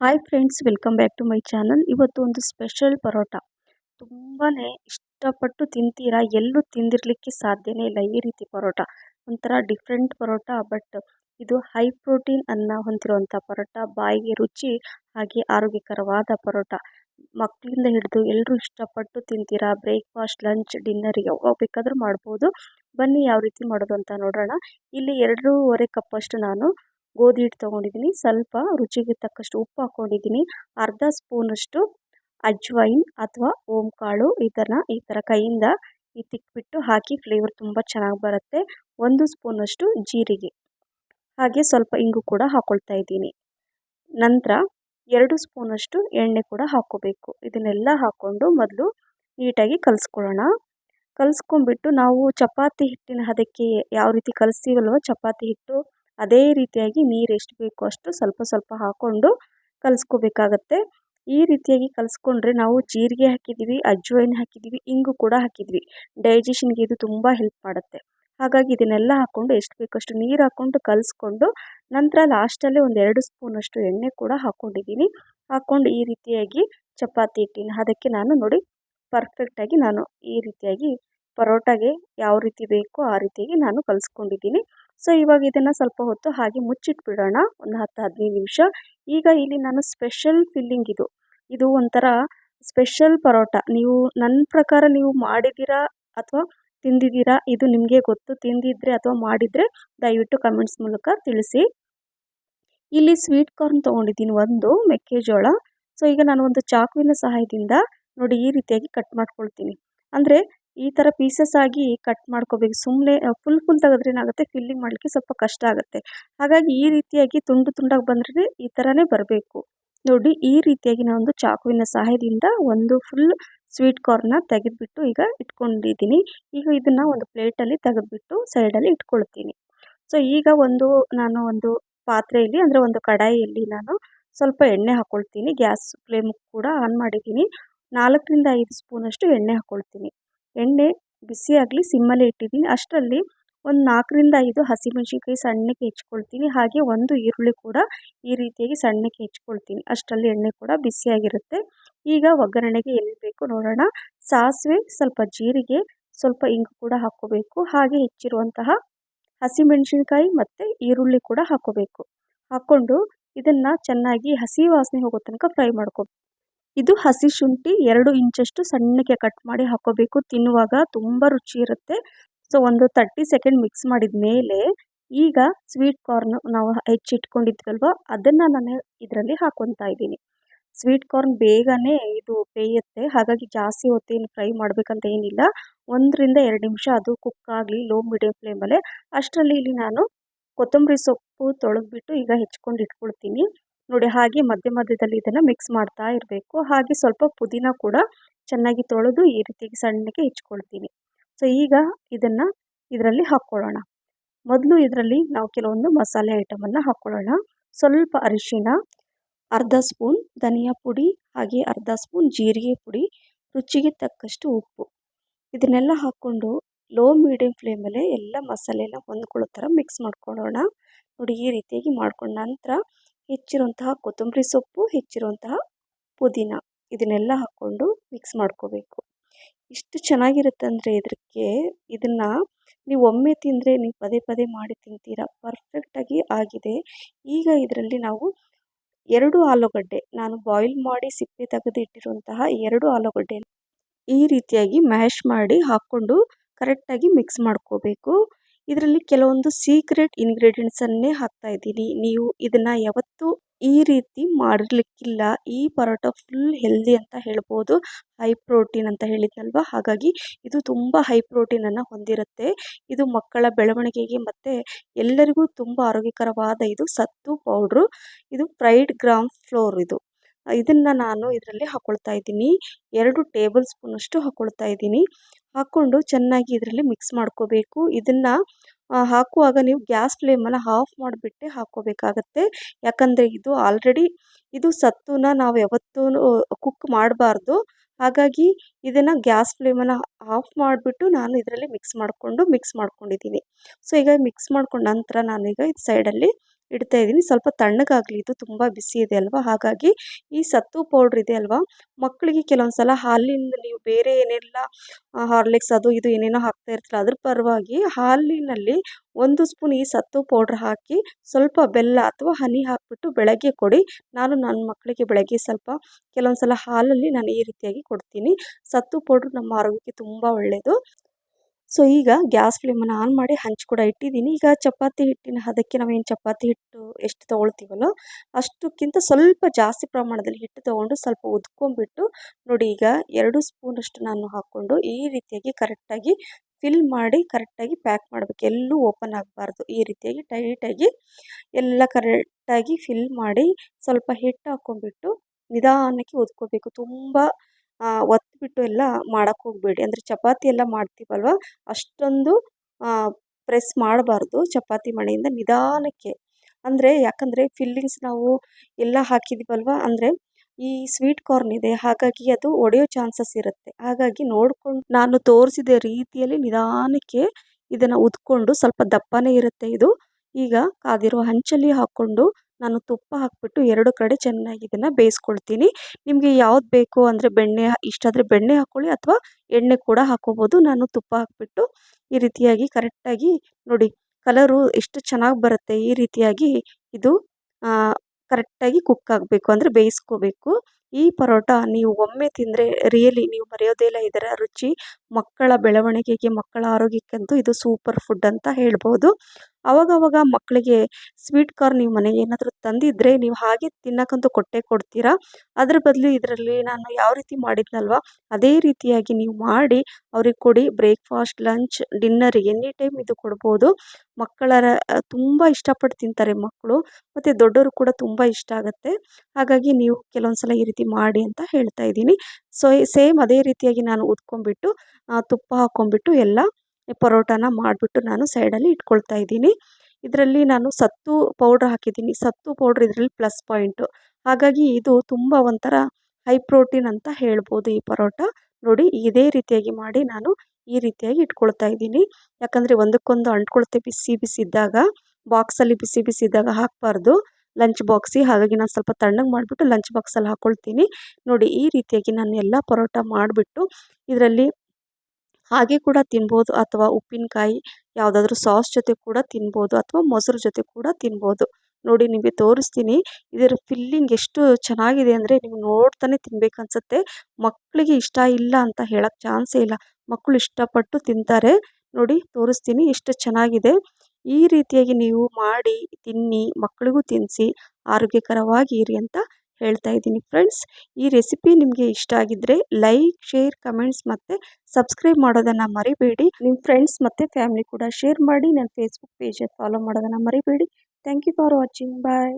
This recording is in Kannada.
Hi friends welcome back to my channel ಇವತ್ತು ಒಂದು ಸ್ಪೆಷಲ್ ಪರೋಟ. ತುಂಬಾ ಇಷ್ಟಪಟ್ಟು ತಿಂತೀರಾ? ಎಲ್ಲೂ ತಿಂದಿರಲಿಕ್ಕೆ ಸಾಧ್ಯನೇ ಇಲ್ಲ ಈ ರೀತಿ ಪರೋಟ. ಒಂಥರ ಡಿಫ್ರೆಂಟ್ ಪರೋಟ ಬಟ್ ಇದು ಹೈ ಪ್ರೋಟೀನ್ ಅನ್ನ ಹೊಂದಿರುವಂಥ ಪರೋಟ. ಬಾಯಿಗೆ ರುಚಿ, ಹಾಗೆ ಆರೋಗ್ಯಕರವಾದ ಪರೋಟ. ಮಕ್ಕಳಿಂದ ಹಿಡಿದು ಎಲ್ಲರೂ ಇಷ್ಟಪಟ್ಟು ತಿಂತೀರಾ? ಬ್ರೇಕ್ಫಾಸ್ಟ್ ಲಂಚ್ ಡಿನ್ನರ್ ಯಾವಾಗ ಬೇಕಾದರೂ ಮಾಡ್ಬೋದು. ಬನ್ನಿ, ಯಾವ ರೀತಿ ಮಾಡೋದು ಅಂತ ನೋಡೋಣ. ಇಲ್ಲಿ ಎರಡೂವರೆ ಕಪ್ಪಷ್ಟು ನಾನು ಗೋಧಿ ಹಿಟ್ಟು ತೊಗೊಂಡಿದ್ದೀನಿ. ಸ್ವಲ್ಪ ರುಚಿಗೆ ತಕ್ಕಷ್ಟು ಉಪ್ಪು ಹಾಕ್ಕೊಂಡಿದ್ದೀನಿ ಅರ್ಧ ಸ್ಪೂನಷ್ಟು ಅಜ್ವೈನ್ ಅಥವಾ ಓಂ ಕಾಳು ಇದನ್ನು ಈ ಥರ ಕೈಯಿಂದ ಈ ತಿಕ್ಬಿಟ್ಟು ಹಾಕಿ ಫ್ಲೇವರ್ ತುಂಬ ಚೆನ್ನಾಗಿ ಬರುತ್ತೆ. ಒಂದು ಸ್ಪೂನಷ್ಟು ಜೀರಿಗೆ. ಹಾಗೆ ಸ್ವಲ್ಪ ಇಂಗು ಕೂಡ ಹಾಕ್ಕೊಳ್ತಾ ಇದ್ದೀನಿ. ನಂತರ ಎರಡು ಸ್ಪೂನಷ್ಟು ಎಣ್ಣೆ ಕೂಡ ಹಾಕ್ಕೋಬೇಕು ಇದನ್ನೆಲ್ಲ ಹಾಕ್ಕೊಂಡು ಮೊದಲು ನೀಟಾಗಿ ಕಲಿಸ್ಕೊಳ್ಳೋಣ. ಕಲಿಸ್ಕೊಂಡ್ಬಿಟ್ಟು ನಾವು ಚಪಾತಿ ಹಿಟ್ಟಿನ ಹದಕ್ಕೆ ಯಾವ ರೀತಿ ಕಲಿಸ್ತೀವಲ್ವ? ಚಪಾತಿ ಹಿಟ್ಟು ಅದೇ ರೀತಿಯಾಗಿ ನೀರು ಎಷ್ಟು ಬೇಕೋ ಅಷ್ಟು ಸ್ವಲ್ಪ ಸ್ವಲ್ಪ ಹಾಕ್ಕೊಂಡು ಕಲಿಸ್ಕೋಬೇಕಾಗತ್ತೆ. ಈ ರೀತಿಯಾಗಿ ಕಲಿಸ್ಕೊಂಡ್ರೆ ನಾವು ಜೀರಿಗೆ ಹಾಕಿದ್ದೀವಿ ಅಜ್ವೈನ್ ಹಾಕಿದ್ದೀವಿ ಇಂಗು ಕೂಡ ಹಾಕಿದ್ವಿ. ಡೈಜೆಷನ್ಗೆ ಇದು ತುಂಬ ಹೆಲ್ಪ್ ಮಾಡುತ್ತೆ. ಹಾಗಾಗಿ ಇದನ್ನೆಲ್ಲ ಹಾಕ್ಕೊಂಡು ಎಷ್ಟು ಬೇಕಷ್ಟು ನೀರು ಹಾಕ್ಕೊಂಡು ಕಲಿಸ್ಕೊಂಡು ನಂತರ ಲಾಸ್ಟಲ್ಲಿ ಒಂದು ಎರಡು ಸ್ಪೂನಷ್ಟು ಎಣ್ಣೆ ಕೂಡ ಹಾಕ್ಕೊಂಡಿದ್ದೀನಿ ಹಾಕ್ಕೊಂಡು ಈ ರೀತಿಯಾಗಿ ಚಪಾತಿ ಹಿಟ್ಟಿನ ಅದಕ್ಕೆ ನಾನು ನೋಡಿ ಪರ್ಫೆಕ್ಟಾಗಿ ನಾನು ಈ ರೀತಿಯಾಗಿ ಪರೋಟಾಗೆ ಯಾವ ರೀತಿ ಬೇಕೋ ಆ ರೀತಿಯಾಗಿ ನಾನು ಕಲಿಸ್ಕೊಂಡಿದ್ದೀನಿ ಸೊ ಇವಾಗ ಇದನ್ನು ಸ್ವಲ್ಪ ಹೊತ್ತು ಹಾಗೆ ಮುಚ್ಚಿಟ್ಬಿಡೋಣ. ಒಂದು ಹತ್ತು, ಹದಿನೈದು ನಿಮಿಷ. ಈಗ ಇಲ್ಲಿ ನಾನು ಸ್ಪೆಷಲ್ ಫಿಲ್ಲಿಂಗ್ ಇದು. ಇದು ಒಂಥರ ಸ್ಪೆಷಲ್ ಪರೋಟ. ನೀವು ನನ್ನ ಪ್ರಕಾರ ನೀವು ಮಾಡಿದ್ದೀರಾ ಅಥವಾ ತಿಂದಿದ್ದೀರಾ, ಇದು ನಿಮಗೆ ಗೊತ್ತು. ತಿಂದಿದ್ರೆ ಅಥವಾ ಮಾಡಿದರೆ ದಯವಿಟ್ಟು ಕಮೆಂಟ್ಸ್ ಮೂಲಕ ತಿಳಿಸಿ. ಇಲ್ಲಿ ಸ್ವೀಟ್ ಕಾರ್ನ್ ತೊಗೊಂಡಿದ್ದೀನಿ ಒಂದು ಮೆಕ್ಕೆಜೋಳ. ಸೊ ಈಗ ನಾನು ಒಂದು ಚಾಕುವಿನ ಸಹಾಯದಿಂದ ನೋಡಿ ಈ ರೀತಿಯಾಗಿ ಕಟ್ ಮಾಡ್ಕೊಳ್ತೀನಿ. ಅಂದರೆ ಈ ಥರ ಪೀಸಸ್ ಆಗಿ ಕಟ್ ಮಾಡ್ಕೋಬೇಕು. ಸುಮ್ಮನೆ ಫುಲ್ ಫುಲ್ ತೆಗೆದ್ರೆ ಏನಾಗುತ್ತೆ? ಫಿಲ್ಲಿಂಗ್ ಮಾಡಲಿಕ್ಕೆ ಸ್ವಲ್ಪ ಕಷ್ಟ ಆಗುತ್ತೆ. ಹಾಗಾಗಿ ಈ ರೀತಿಯಾಗಿ ತುಂಡು ತುಂಡಾಗಿ ಬಂದರೆ ಈ ಥರನೇ ಬರಬೇಕು. ನೋಡಿ, ಈ ರೀತಿಯಾಗಿ ನಾನೊಂದು ಚಾಕುವಿನ ಸಹಾಯದಿಂದ ಒಂದು ಫುಲ್ ಸ್ವೀಟ್ ಕಾರ್ನ ತೆಗೆದುಬಿಟ್ಟು ಈಗ ಇಟ್ಕೊಂಡಿದ್ದೀನಿ. ಈಗ ಇದನ್ನು ಒಂದು ಪ್ಲೇಟಲ್ಲಿ ತೆಗೆದುಬಿಟ್ಟು ಸೈಡಲ್ಲಿ ಇಟ್ಕೊಳ್ತೀನಿ. ಸೊ ಈಗ ಒಂದು, ನಾನು ಒಂದು ಪಾತ್ರೆಯಲ್ಲಿ, ಅಂದರೆ ಒಂದು ಕಡಾಯಿಯಲ್ಲಿ ನಾನು ಸ್ವಲ್ಪ ಎಣ್ಣೆ ಹಾಕ್ಕೊಳ್ತೀನಿ ಗ್ಯಾಸ್ ಫ್ಲೇಮ್ ಕೂಡ ಆನ್ ಮಾಡಿದ್ದೀನಿ. ನಾಲ್ಕರಿಂದ ಐದು ಸ್ಪೂನಷ್ಟು ಎಣ್ಣೆ ಹಾಕ್ಕೊಳ್ತೀನಿ ಎಣ್ಣೆ ಬಿಸಿಯಾಗಲಿ ಸಿಮ್ಮಲ್ಲೇ ಇಟ್ಟಿದ್ದೀನಿ. ಅಷ್ಟರಲ್ಲಿ ಒಂದು ನಾಲ್ಕರಿಂದ ಐದು ಹಸಿಮೆಣ್ಸಿನ್ಕಾಯಿ ಸಣ್ಣಕ್ಕೆ ಹೆಚ್ಕೊಳ್ತೀನಿ. ಹಾಗೆ ಒಂದು ಈರುಳ್ಳಿ ಕೂಡ ಈ ರೀತಿಯಾಗಿ ಸಣ್ಣಕ್ಕೆ ಹೆಚ್ಕೊಳ್ತೀನಿ. ಅಷ್ಟರಲ್ಲಿ ಎಣ್ಣೆ ಕೂಡ ಬಿಸಿಯಾಗಿರುತ್ತೆ ಈಗ ಒಗ್ಗರಣೆಗೆ ಎಲ್ಲಿ ಬೇಕು ನೋಡೋಣ. ಸಾಸಿವೆ ಸ್ವಲ್ಪ ಜೀರಿಗೆ, ಸ್ವಲ್ಪ ಇಂಗು ಕೂಡ ಹಾಕ್ಕೋಬೇಕು. ಹಾಗೆ ಹೆಚ್ಚಿರುವಂತಹ ಹಸಿಮೆಣಸಿನ್ಕಾಯಿ ಮತ್ತು ಈರುಳ್ಳಿ ಕೂಡ ಹಾಕ್ಕೋಬೇಕು. ಹಾಕ್ಕೊಂಡು ಇದನ್ನು ಚೆನ್ನಾಗಿ ಹಸಿ ವಾಸನೆ ಹೋಗೋ ತನಕ ಫ್ರೈ ಮಾಡ್ಕೋಬೇಕು ಇದು ಹಸಿ ಶುಂಠಿ ಎರಡು ಇಂಚಷ್ಟು ಸಣ್ಣಕ್ಕೆ ಕಟ್ ಮಾಡಿ ಹಾಕೋಬೇಕು. ತಿನ್ನುವಾಗ ತುಂಬ ರುಚಿ ಇರುತ್ತೆ. ಸೊ, ಒಂದು ತರ್ಟಿ ಸೆಕೆಂಡ್ ಮಿಕ್ಸ್ ಮಾಡಿದ ಮೇಲೆ ಈಗ ಸ್ವೀಟ್ ಕಾರ್ನ್ ನಾವು ಹೆಚ್ಚಿಟ್ಕೊಂಡಿದ್ವಲ್ವ, ಅದನ್ನು ನಾನು ಇದರಲ್ಲಿ ಹಾಕೊತಾ ಇದ್ದೀನಿ. ಸ್ವೀಟ್ ಕಾರ್ನ್ ಬೇಗನೆ ಇದು ಬೇಯುತ್ತೆ. ಹಾಗಾಗಿ ಜಾಸ್ತಿ ಹೊತ್ತೇನು ಫ್ರೈ ಮಾಡಬೇಕಂತ ಏನಿಲ್ಲ. ಒಂದರಿಂದ ಎರಡು ನಿಮಿಷ ಅದು ಕುಕ್ ಆಗಲಿ ಲೋ ಮೀಡಿಯಂ ಫ್ಲೇಮಲ್ಲೇ ಅಷ್ಟರಲ್ಲಿ ಇಲ್ಲಿ ನಾನು ಕೊತ್ತಂಬರಿ ಸೊಪ್ಪು ತೊಳೆದ್ಬಿಟ್ಟು ಈಗ ಹೆಚ್ಕೊಂಡು ಇಟ್ಕೊಳ್ತೀನಿ. ನೋಡಿ ಹಾಗೆ ಮಧ್ಯ ಮಧ್ಯದಲ್ಲಿ ಇದನ್ನು ಮಿಕ್ಸ್ ಮಾಡ್ತಾ ಇರಬೇಕು. ಹಾಗೆ ಸ್ವಲ್ಪ ಪುದೀನ ಕೂಡ ಚೆನ್ನಾಗಿ ತೊಳೆದು ಈ ರೀತಿಯಾಗಿ ಸಣ್ಣಗೆ ಹೆಚ್ಕೊಳ್ತೀನಿ. ಸೊ ಈಗ ಇದನ್ನು ಇದರಲ್ಲಿ ಹಾಕ್ಕೊಳ್ಳೋಣ. ಮೊದಲು ಇದರಲ್ಲಿ ನಾವು ಕೆಲವೊಂದು ಮಸಾಲೆ ಐಟಮನ್ನು ಹಾಕ್ಕೊಳ್ಳೋಣ. ಸ್ವಲ್ಪ ಅರಿಶಿನ ಅರ್ಧ ಸ್ಪೂನ್ ಧನಿಯಾ ಪುಡಿ, ಹಾಗೆ ಅರ್ಧ ಸ್ಪೂನ್ ಜೀರಿಗೆ ಪುಡಿ, ರುಚಿಗೆ ತಕ್ಕಷ್ಟು ಉಪ್ಪು. ಇದನ್ನೆಲ್ಲ ಹಾಕ್ಕೊಂಡು ಲೋ ಮೀಡಿಯಮ್ ಫ್ಲೇಮಲ್ಲೇ ಎಲ್ಲ ಮಸಾಲೆನ ಹೊಂದ್ಕೊಳ್ಳೋ ಥರ ಮಿಕ್ಸ್ ಮಾಡ್ಕೊಳ್ಳೋಣ. ನೋಡಿ ಈ ರೀತಿಯಾಗಿ ಮಾಡ್ಕೊಂಡ ನಂತರ ಹೆಚ್ಚಿರುವಂತಹ ಕೊತ್ತಂಬರಿ ಸೊಪ್ಪು, ಹೆಚ್ಚಿರುವಂತಹ ಪುದೀನ ಇದನ್ನೆಲ್ಲ ಹಾಕ್ಕೊಂಡು ಮಿಕ್ಸ್ ಮಾಡ್ಕೋಬೇಕು. ಇಷ್ಟು ಚೆನ್ನಾಗಿರುತ್ತೆ ಅಂದರೆ ಇದಕ್ಕೆ ಇದನ್ನು ನೀವು ಒಮ್ಮೆ ತಿಂದರೆ ನೀವು ಪದೇ ಪದೇ ಮಾಡಿ ತಿಂತೀರ. ಪರ್ಫೆಕ್ಟಾಗಿ ಆಗಿದೆ. ಈಗ ಇದರಲ್ಲಿ ನಾವು ಎರಡು ಆಲೂಗಡ್ಡೆ, ನಾನು ಬಾಯ್ಲ್ ಮಾಡಿ ಸಿಪ್ಪೆ ತೆಗೆದು ಇಟ್ಟಿರುವಂತಹ ಎರಡು ಆಲೂಗಡ್ಡೆ ಈ ರೀತಿಯಾಗಿ ಮ್ಯಾಶ್ ಮಾಡಿ ಹಾಕ್ಕೊಂಡು ಕರೆಕ್ಟಾಗಿ ಮಿಕ್ಸ್ ಮಾಡ್ಕೋಬೇಕು. ಇದರಲ್ಲಿ ಕೆಲವೊಂದು ಸೀಕ್ರೆಟ್ ಇಂಗ್ರೀಡಿಯೆಂಟ್ಸನ್ನೇ ಹಾಕ್ತಾ ಇದ್ದೀನಿ. ನೀವು ಇದನ್ನು ಯಾವತ್ತೂ ಈ ರೀತಿ ಮಾಡಲಿಕ್ಕಿಲ್ಲ. ಈ ಪರೋಟ ಫುಲ್ ಹೆಲ್ದಿ ಅಂತ ಹೇಳ್ಬೋದು. ಹೈ ಪ್ರೋಟೀನ್ ಅಂತ ಹೇಳಿದ್ನಲ್ವ? ಹಾಗಾಗಿ ಇದು ತುಂಬ ಹೈ ಪ್ರೋಟೀನನ್ನು ಹೊಂದಿರುತ್ತೆ. ಇದು ಮಕ್ಕಳ ಬೆಳವಣಿಗೆಗೆ ಮತ್ತು ಎಲ್ಲರಿಗೂ ತುಂಬ ಆರೋಗ್ಯಕರವಾದ ಇದು ಸತ್ತು ಪೌಡ್ರು ಇದು ಫ್ರೈಡ್ ಗ್ರಾಮ್ ಫ್ಲೋರ್ ಇದು. ಇದನ್ನು ನಾನು ಇದರಲ್ಲಿ ಹಾಕ್ಕೊಳ್ತಾ ಇದ್ದೀನಿ. ಎರಡು ಟೇಬಲ್ ಸ್ಪೂನಷ್ಟು ಹಾಕ್ಕೊಳ್ತಾ ಇದ್ದೀನಿ. ಹಾಕ್ಕೊಂಡು ಚೆನ್ನಾಗಿ ಇದರಲ್ಲಿ ಮಿಕ್ಸ್ ಮಾಡ್ಕೋಬೇಕು. ಇದನ್ನು ಹಾಕುವಾಗ ನೀವು ಗ್ಯಾಸ್ ಫ್ಲೇಮನ್ನು ಆಫ್ ಮಾಡಿಬಿಟ್ಟೆ ಹಾಕ್ಕೋಬೇಕಾಗತ್ತೆ. ಯಾಕಂದರೆ ಇದು ಆಲ್ರೆಡಿ ಇದು ಸತ್ತುನ ನಾವು ಯಾವತ್ತೂ ಕುಕ್ ಮಾಡಬಾರ್ದು. ಹಾಗಾಗಿ ಇದನ್ನು ಗ್ಯಾಸ್ ಫ್ಲೇಮನ್ನು ಆಫ್ ಮಾಡಿಬಿಟ್ಟು ನಾನು ಇದರಲ್ಲಿ ಮಿಕ್ಸ್ ಮಾಡಿಕೊಂಡು ಮಿಕ್ಸ್ ಮಾಡ್ಕೊಂಡಿದ್ದೀನಿ. ಸೊ ಈಗ ಮಿಕ್ಸ್ ಮಾಡ್ಕೊಂಡ ನಂತರ ನಾನೀಗ ಇದು ಸೈಡಲ್ಲಿ ಇಡ್ತಾ ಇದ್ದೀನಿ. ಸ್ವಲ್ಪ ತಣ್ಣಗಾಗಲಿ, ಇದು ತುಂಬ ಬಿಸಿ ಇದೆ ಅಲ್ವಾ? ಹಾಗಾಗಿ ಈ ಸತ್ತು ಪೌಡ್ರ್ ಇದೆ ಅಲ್ವಾ? ಮಕ್ಕಳಿಗೆ ಕೆಲವೊಂದು ಸಲ ಹಾಲಿಂದ ನೀವು ಬೇರೆ ಏನೆಲ್ಲ ಹಾರ್ಲಿಕ್ಸ್ ಅದು ಇದು ಏನೇನೋ ಹಾಕ್ತಾ ಇರ್ತಿಲ್ಲ ಅದ್ರ ಪರವಾಗಿ ಹಾಲಿನಲ್ಲಿ ಒಂದು ಸ್ಪೂನ್ ಈ ಸತ್ತು ಪೌಡ್ರ್ ಹಾಕಿ ಸ್ವಲ್ಪ ಬೆಲ್ಲ ಅಥವಾ ಹನಿ ಹಾಕಿಬಿಟ್ಟು ಬೆಳಗ್ಗೆ ಕೊಡಿ. ನಾನು ನನ್ನ ಮಕ್ಕಳಿಗೆ ಬೆಳಗ್ಗೆ ಸ್ವಲ್ಪ ಕೆಲವೊಂದು ಸಲ ಹಾಲಲ್ಲಿ ನಾನು ಈ ರೀತಿಯಾಗಿ ಕೊಡ್ತೀನಿ. ಸತ್ತು ಪೌಡ್ರ್ ನಮ್ಮ ಆರೋಗ್ಯಕ್ಕೆ ತುಂಬ ಒಳ್ಳೆಯದು ಸೊ ಈಗ ಗ್ಯಾಸ್ ಫ್ಲೇಮನ್ನು ಆನ್ ಮಾಡಿ ಹಂಚು ಕೂಡ ಇಟ್ಟಿದ್ದೀನಿ. ಈಗ ಚಪಾತಿ ಹಿಟ್ಟಿನ ಹದಕ್ಕೆ ನಾವೇನು ಚಪಾತಿ ಹಿಟ್ಟು ಎಷ್ಟು ತೊಗೊಳ್ತೀವಲ್ಲೋ ಅಷ್ಟಕ್ಕಿಂತ ಸ್ವಲ್ಪ ಜಾಸ್ತಿ ಪ್ರಮಾಣದಲ್ಲಿ ಹಿಟ್ಟು ತೊಗೊಂಡು ಸ್ವಲ್ಪ ಉದ್ಕೊಂಬಿಟ್ಟು ನೋಡಿ ಈಗ ಎರಡು ಸ್ಪೂನಷ್ಟು ನಾನು ಹಾಕ್ಕೊಂಡು ಈ ರೀತಿಯಾಗಿ ಕರೆಕ್ಟಾಗಿ ಫಿಲ್ ಮಾಡಿ ಕರೆಕ್ಟಾಗಿ ಪ್ಯಾಕ್ ಮಾಡಬೇಕು. ಎಲ್ಲೂ ಓಪನ್ ಆಗಬಾರ್ದು. ಈ ರೀತಿಯಾಗಿ ಟೈಟಾಗಿ ಎಲ್ಲ ಕರೆಕ್ಟಾಗಿ ಫಿಲ್ ಮಾಡಿ ಸ್ವಲ್ಪ ಹಿಟ್ಟು ಹಾಕ್ಕೊಂಡ್ಬಿಟ್ಟು ನಿಧಾನಕ್ಕೆ ಉದ್ಕೋಬೇಕು. ತುಂಬ ಒತ್ಬಿಟ್ಟು ಎಲ್ಲ ಮಾಡೋಕ್ಕೆ ಹೋಗಬೇಡಿ ಅಂದರೆ ಚಪಾತಿ ಎಲ್ಲ ಮಾಡ್ತೀವಲ್ವ? ಅಷ್ಟೊಂದು ಪ್ರೆಸ್ ಮಾಡಬಾರ್ದು ಚಪಾತಿ ಮಣೆಯಿಂದ ನಿಧಾನಕ್ಕೆ. ಅಂದರೆ ಯಾಕಂದರೆ ಫಿಲ್ಲಿಂಗ್ಸ್ ನಾವು ಎಲ್ಲ ಹಾಕಿದ್ದೀವಲ್ವ ಅಂದರೆ ಈ ಸ್ವೀಟ್ ಕಾರ್ನ್ ಇದೆ, ಹಾಗಾಗಿ ಅದು ಒಡೆಯೋ ಚಾನ್ಸಸ್ ಇರುತ್ತೆ. ಹಾಗಾಗಿ ನೋಡ್ಕೊಂಡು ನಾನು ತೋರಿಸಿದ ರೀತಿಯಲ್ಲಿ ನಿಧಾನಕ್ಕೆ ಇದನ್ನು ಉದ್ಕೊಂಡು ಸ್ವಲ್ಪ ದಪ್ಪನೇ ಇರುತ್ತೆ ಇದು. ಈಗ ಕಾದಿರೋ ಹಂಚಲ್ಲಿ ಹಾಕ್ಕೊಂಡು ನಾನು ತುಪ್ಪ ಹಾಕಿಬಿಟ್ಟು ಎರಡು ಕಡೆ ಚೆನ್ನಾಗಿ ಇದನ್ನು ಬೇಯಿಸ್ಕೊಳ್ತೀನಿ. ನಿಮಗೆ ಯಾವ್ದು ಬೇಕು ಅಂದರೆ ಬೆಣ್ಣೆ, ಇಷ್ಟ ಆದರೆ ಬೆಣ್ಣೆ ಹಾಕ್ಕೊಳ್ಳಿ ಅಥವಾ ಎಣ್ಣೆ ಕೂಡ ಹಾಕ್ಕೋಬೋದು ನಾನು ತುಪ್ಪ ಹಾಕಿಬಿಟ್ಟು ಈ ರೀತಿಯಾಗಿ ಕರೆಕ್ಟಾಗಿ ನೋಡಿ ಕಲರು ಎಷ್ಟು ಚೆನ್ನಾಗಿ ಬರುತ್ತೆ ಈ ರೀತಿಯಾಗಿ ಇದು ಕರೆಕ್ಟಾಗಿ ಕುಕ್ ಆಗಬೇಕು ಅಂದರೆ ಬೇಯಿಸ್ಕೋಬೇಕು. ಈ ಪರೋಟ ನೀವು ಒಮ್ಮೆ ತಿಂದರೆ ರಿಯಲಿ ನೀವು ಮರೆಯೋದೇ ಇಲ್ಲ, ಇದರ ರುಚಿ ಮಕ್ಕಳ ಬೆಳವಣಿಗೆಗೆ ಮಕ್ಕಳ ಆರೋಗ್ಯಕ್ಕಂತೂ ಇದು ಸೂಪರ್ ಫುಡ್ ಅಂತ ಹೇಳ್ಬೋದು. ಅವಾಗವಾಗ ಮಕ್ಕಳಿಗೆ ಸ್ವೀಟ್ ಕಾರ್ನ್ ನೀವು ಮನೆಗೆ ಏನಾದರೂ ತಂದಿದ್ದರೆ ನೀವು ಹಾಗೆ ತಿನ್ನೋಕ್ಕಂತೂ ಕೊಟ್ಟೇ ಕೊಡ್ತೀರಾ? ಅದ್ರ ಬದಲು ಇದರಲ್ಲಿ ನಾನು ಯಾವ ರೀತಿ ಮಾಡಿದ್ನಲ್ವ? ಅದೇ ರೀತಿಯಾಗಿ ನೀವು ಮಾಡಿ ಅವ್ರಿಗೆ ಕೊಡಿ breakfast lunch dinner any time ಇದು ಕೊಡ್ಬೋದು. ಮಕ್ಕಳ ತುಂಬ ಇಷ್ಟಪಟ್ಟು ತಿಂತಾರೆ ಮಕ್ಕಳು ಮತ್ತು ದೊಡ್ಡವರು ಕೂಡ ತುಂಬ ಇಷ್ಟ ಆಗುತ್ತೆ. ಹಾಗಾಗಿ ನೀವು ಕೆಲವೊಂದು ಸಲ ಈ ರೀತಿ ಮಾಡಿ ಅಂತ ಹೇಳ್ತಾ ಇದ್ದೀನಿ. ಸೊ ಸೇಮ್ ಅದೇ ರೀತಿಯಾಗಿ ನಾನು ಉದ್ಕೊಂಡ್ಬಿಟ್ಟು ತುಪ್ಪ ಹಾಕ್ಕೊಂಬಿಟ್ಟು ಎಲ್ಲ ಪರೋಟಾನ ಮಾಡಿಬಿಟ್ಟು ನಾನು ಸೈಡಲ್ಲಿ ಇಟ್ಕೊಳ್ತಾ ಇದ್ದೀನಿ. ಇದರಲ್ಲಿ ನಾನು ಸತ್ತು ಪೌಡ್ರ್ ಹಾಕಿದ್ದೀನಿ. ಸತ್ತು ಪೌಡ್ರ್ ಇದರಲ್ಲಿ ಪ್ಲಸ್ ಪಾಯಿಂಟು. ಹಾಗಾಗಿ ಇದು ತುಂಬ ಒಂಥರ ಹೈ ಪ್ರೋಟೀನ್ ಅಂತ ಹೇಳ್ಬೋದು ಈ ಪರೋಟ. ನೋಡಿ, ಇದೇ ರೀತಿಯಾಗಿ ಮಾಡಿ ನಾನು ಈ ರೀತಿಯಾಗಿ ಇಟ್ಕೊಳ್ತಾ ಇದ್ದೀನಿ. ಯಾಕಂದರೆ ಒಂದಕ್ಕೊಂದು ಅಂಟ್ಕೊಳ್ತೆ ಬಿಸಿ ಬಿಸಿ ಇದ್ದಾಗ, ಬಾಕ್ಸಲ್ಲಿ ಬಿಸಿ ಬಿಸಿ ಇದ್ದಾಗ ಹಾಕಬಾರ್ದು. ಲಂಚ್ ಬಾಕ್ಸಿಗೆ, ಹಾಗಾಗಿ ನಾನು ಸ್ವಲ್ಪ ತಣ್ಣಗೆ ಮಾಡಿಬಿಟ್ಟು ಲಂಚ್ ಬಾಕ್ಸಲ್ಲಿ ಹಾಕ್ಕೊಳ್ತೀನಿ. ನೋಡಿ, ಈ ರೀತಿಯಾಗಿ ನಾನು ಎಲ್ಲ ಪರೋಟ ಮಾಡಿಬಿಟ್ಟು, ಇದರಲ್ಲಿ ಹಾಗೆ ಕೂಡ ತಿನ್ಬೋದು ಅಥವಾ ಉಪ್ಪಿನಕಾಯಿ ಯಾವುದಾದ್ರೂ ಸಾಸ್ ಜೊತೆ ಕೂಡ ತಿನ್ಬೋದು ಅಥವಾ ಮೊಸರು ಜೊತೆ ಕೂಡ ತಿನ್ಬೋದು. ನೋಡಿ ನಿಮಗೆ ತೋರಿಸ್ತೀನಿ. ಇದರ ಫಿಲ್ಲಿಂಗ್ ಎಷ್ಟು ಚೆನ್ನಾಗಿದೆ ಅಂದರೆ ನೀವು ನೋಡ್ತಾನೆ ತಿನ್ಬೇಕು ಅನಿಸುತ್ತೆ. ಮಕ್ಕಳಿಗೆ ಇಷ್ಟ ಇಲ್ಲ ಅಂತ ಹೇಳೋಕ್ಕೆ ಚಾನ್ಸೇ ಇಲ್ಲ. ಮಕ್ಕಳು ಇಷ್ಟಪಟ್ಟು ತಿಂತಾರೆ. ನೋಡಿ ತೋರಿಸ್ತೀನಿ ಎಷ್ಟು ಚೆನ್ನಾಗಿದೆ. ಈ ರೀತಿಯಾಗಿ ನೀವು ಮಾಡಿ, ತಿನ್ನಿ ಮಕ್ಕಳಿಗೂ ತಿನ್ನಿಸಿ ಆರೋಗ್ಯಕರವಾಗಿ ಇರಿ ಅಂತ ಹೇಳ್ತಾ ಇದ್ದೀನಿ ಫ್ರೆಂಡ್ಸ್ ಈ ರೆಸಿಪಿ ನಿಮಗೆ ಇಷ್ಟ ಆಗಿದ್ದರೆ ಲೈಕ್ ಶೇರ್ ಕಮೆಂಟ್ಸ್ ಮತ್ತು ಸಬ್ಸ್ಕ್ರೈಬ್ ಮಾಡೋದನ್ನು ಮರಿಬೇಡಿ. ನಿಮ್ಮ ಫ್ರೆಂಡ್ಸ್ ಮತ್ತು ಫ್ಯಾಮಿಲಿ ಕೂಡ ಶೇರ್ ಮಾಡಿ. ನನ್ನ ಫೇಸ್ಬುಕ್ ಪೇಜನ್ನು ಫಾಲೋ ಮಾಡೋದನ್ನು ಮರಿಬೇಡಿ. Thank you for watching bye